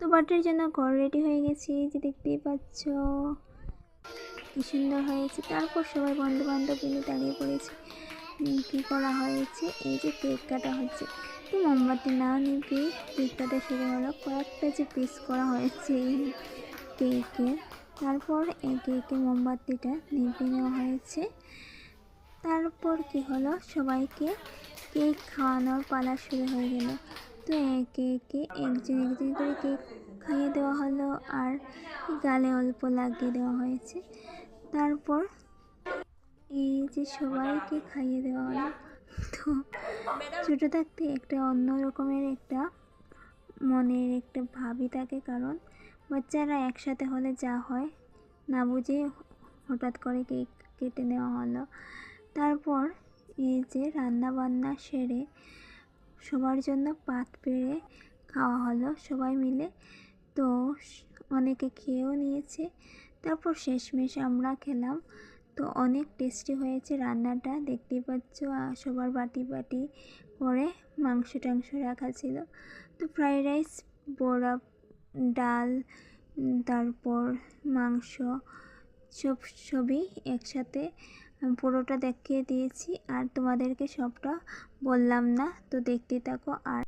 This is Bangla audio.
তো বার্থডের জন্য ঘর রেডি হয়ে গেছি যে দেখতেই পাচ্ছ। কি সুন্দর হয়েছে। তারপর সবাই বন্ধু বান্ধব মিলে দাঁড়িয়ে পড়েছে। কী করা হয়েছে? এই যে কেক কাটা হচ্ছে। তো মোমবাতি না নিবে কেক কাটা শুরু হলো। কয়েকটা যে পিস করা হয়েছে এই কেকে তারপর এই কেকে মোমবাতিটা নিভে নেওয়া হয়েছে। তারপর কি হলো? সবাইকে কেক খাওয়ানোর পালা শুরু হয়ে গেল। তো একে একে একজন একজন করে কেক খাইয়ে দেওয়া হলো আর গালে অল্প লাগিয়ে দেওয়া হয়েছে। তারপর এই যে সবাইকে খাইয়ে দেওয়া হলো। তো ছোটো থাকতে একটা অন্য রকমের একটা মনের একটা ভাবই থাকে কারণ বাচ্চারা একসাথে হলে যা হয় না বুঝে হঠাৎ করে কেক কেটে নেওয়া হলো। তারপর এই যে রান্না বান্না সেরে সবার জন্য পাত পেড়ে খাওয়া হলো সবাই মিলে। তো অনেকে খেয়েও নিয়েছে। তারপর শেষমেশ আমরা খেলাম। তো অনেক টেস্টি হয়েছে রান্নাটা। দেখতেই পাচ্ছ সবার বাটি বাটি করে মাংস টাংস রাখা ছিল। তো ফ্রাইড রাইস, বড়া, ডাল তারপর মাংস, সব, সবই একসাথে পুরোটা দেখিয়ে দিয়েছি আর তোমাদেরকে সবটা বললাম না। তো দেখতে থাকো আর